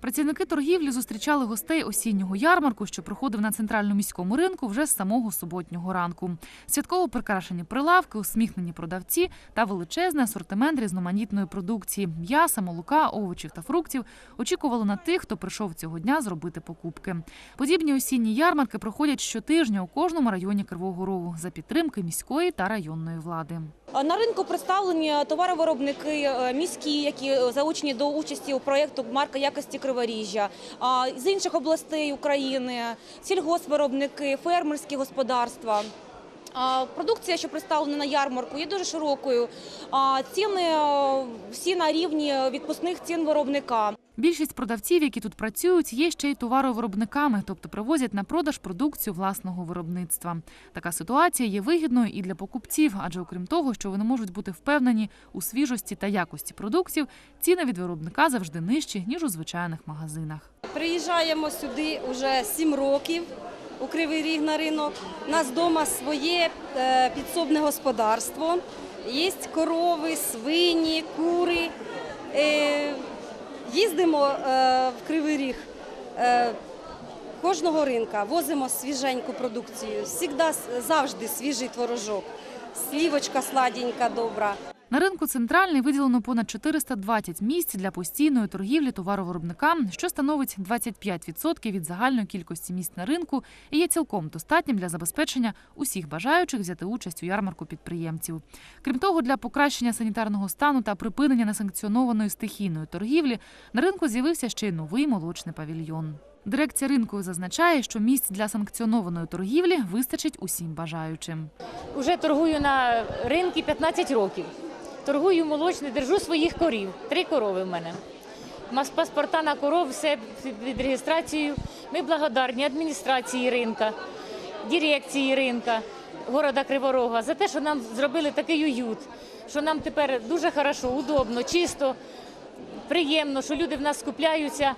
Працівники торгівлі зустрічали гостей осіннього ярмарку, що проходив на центральному міському ринку вже з самого суботнього ранку. Святково прикрашені прилавки, усміхнені продавці та величезний асортимент різноманітної продукції м'яса, молока, овочів та фруктів очікували на тих, хто прийшов цього дня зробити покупки. Подібні осінні ярмарки проходять щотижня у кожному районі Кривого Рогу за підтримки міської та районної влади. На ринку представлені товаровиробники е, міські, які залучені до участі у проєкту Марка якості Криворіжжя, з інших областей України, сільгоспвиробники, фермерські господарства. А, Продукція, що представлена на ярмарку, є дуже широкою. А, Ціни всі на рівні відпускних цін виробника. Більшість продавців, які тут працюють, є ще й товаровиробниками, тобто привозять на продаж продукцію власного виробництва. Така ситуація є вигідною і для покупців, адже окрім того, що вони можуть бути впевнені у свіжості та якості продуктів, ціни від виробника завжди нижчі ніж у звичайних магазинах. Приїжджаємо сюди вже сім років у Кривий Ріг на ринок. У нас вдома своє е, підсобне господарство. Є корови, свині, кури. Е, Їздимо е, в Кривий Ріг кожного ринка, возимо свіженьку продукцію. Завжди свіжий творожок. Слівочка сладенька, добра. На ринку центральний виділено понад 420 місць для постійної торгівлі товаровиробникам, що становить 25% від загальної кількості місць на ринку і є цілком достатнім для забезпечення усіх бажаючих взяти участь у ярмарку підприємців. Крім того, для покращення санітарного стану та припинення несанкціонованої стихійної торгівлі на ринку з'явився ще й новий молочний павільйон. Дирекція ринку зазначає, що місць для санкціонованої торгівлі вистачить усім бажаючим. Уже торгую на ринку 15 років. Торгую молочне, держу своїх корів. Три корови в мене. Паспорта на коров, все під реєстрацією. Ми благодарні адміністрації ринка, дирекції ринка города Криворога за те, що нам зробили такий уют, що нам тепер дуже хорошо, удобно, чисто, приємно, що люди в нас скупляються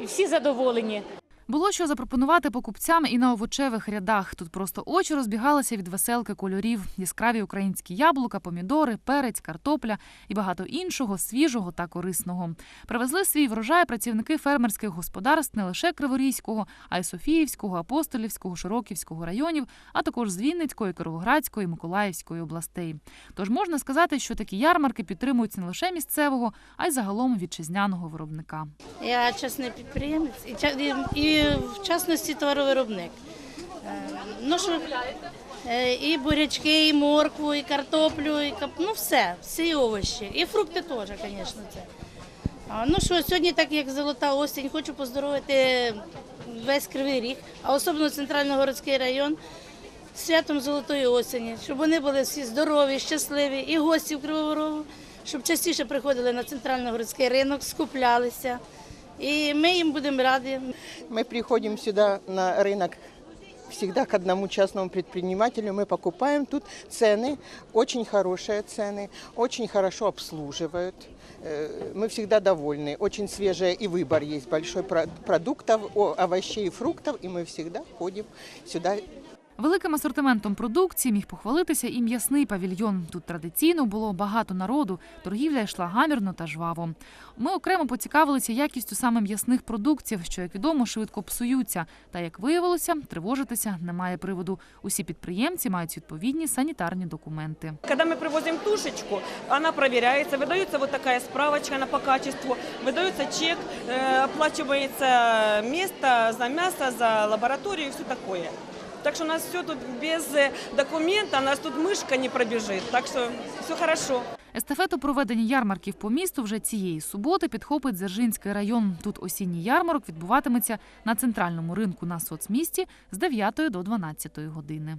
і всі задоволені. Було що запропонувати покупцям і на овочевих рядах. Тут просто очі розбігалися від веселки кольорів, яскраві українські яблука, помідори, перець, картопля і багато іншого свіжого та корисного. Привезли свій врожай працівники фермерських господарств не лише Криворізького, а й Софіївського, Апостолівського, Широківського районів, а також з Вінницької, Кировоградської, Миколаївської областей. Тож можна сказати, що такі ярмарки підтримують не лише місцевого, а й загалом вітчизняного виробника. Я частний підприємець і, в частності товаровиробник. Е, Ну, що, е, і бурячки, і моркву, і картоплю, і кап... ну все, всі овочі. І фрукти теж, звісно, це. Ну що, сьогодні, так як золота осінь, хочу поздоровити весь Кривий Ріг, а особливо центрально-городський район святом золотої осені, щоб вони були всі здорові, щасливі, і гості в Кривого Рогу, щоб частіше приходили на центрально-городський ринок, скуплялися І ми їм будемо раді. Мы приходим сюда на рынок всегда к одному частному предпринимателю. Мы покупаем тут цены, очень хорошие цены, очень хорошо обслуживают. Э, Мы всегда довольны. Очень свежая и выбор есть большой про- продуктов, о- овощей и фруктов. И мы всегда ходим сюда Великим асортиментом продукції міг похвалитися і м'ясний павільйон. Тут традиційно було багато народу, торгівля йшла гамірно та жваво. Ми окремо поцікавилися якістю саме м'ясних продуктів, що, як відомо, швидко псуються. Та як виявилося, тривожитися немає приводу. Усі підприємці мають відповідні санітарні документи. Когда мы привозим тушечку, она проверяется, выдается вот такая справочка она по качеству, выдается чек, э, оплачивается место за мясо, за лабораторию и все такое. Так что у нас все тут без э, документа, нас тут мышка не пробежит, так что все хорошо. Естафету проведення ярмарків по місту вже цієї суботи підхопить Дзержинський район. Тут осінній ярмарок відбуватиметься на центральному ринку на соцмісті з 9 до 12 години.